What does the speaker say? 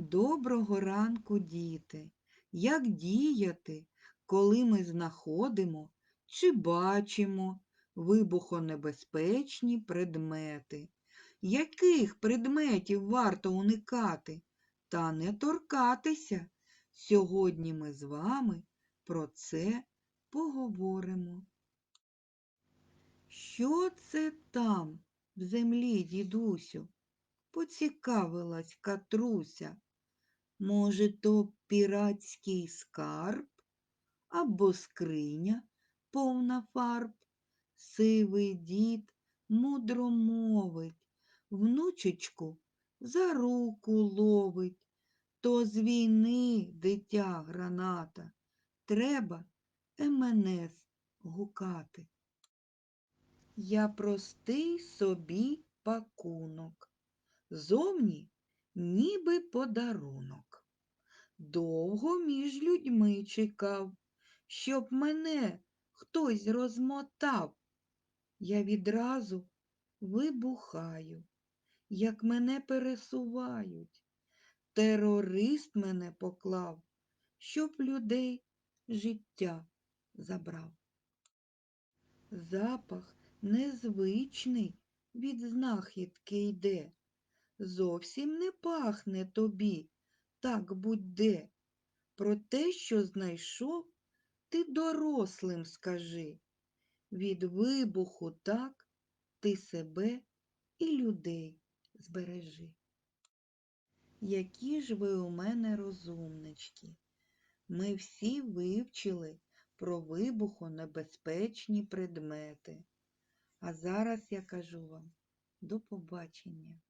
Доброго ранку, діти! Як діяти, коли ми знаходимо чи бачимо вибухонебезпечні предмети? Яких предметів варто уникати та не торкатися? Сьогодні ми з вами про це поговоримо. Що це там в землі, дідусю? Поцікавилась Катруся. Може, то піратський скарб або скриня повна фарб? Сивий дід мудро мовить, внучечку за руку ловить. То з війни дитя граната, треба МНС гукати. Я простий собі пакунок, зовні ніби подарунок. Довго між людьми чекав, щоб мене хтось розмотав. Я відразу вибухаю, як мене пересувають. Терорист мене поклав, щоб людей життя забрав. Запах незвичний від знахідки йде. Зовсім не пахне тобі, так будь-де. Про те, що знайшов, ти дорослим скажи. Від вибуху так ти себе і людей збережи. Які ж ви у мене розумнички. Ми всі вивчили про вибухонебезпечні предмети. А зараз я кажу вам до побачення.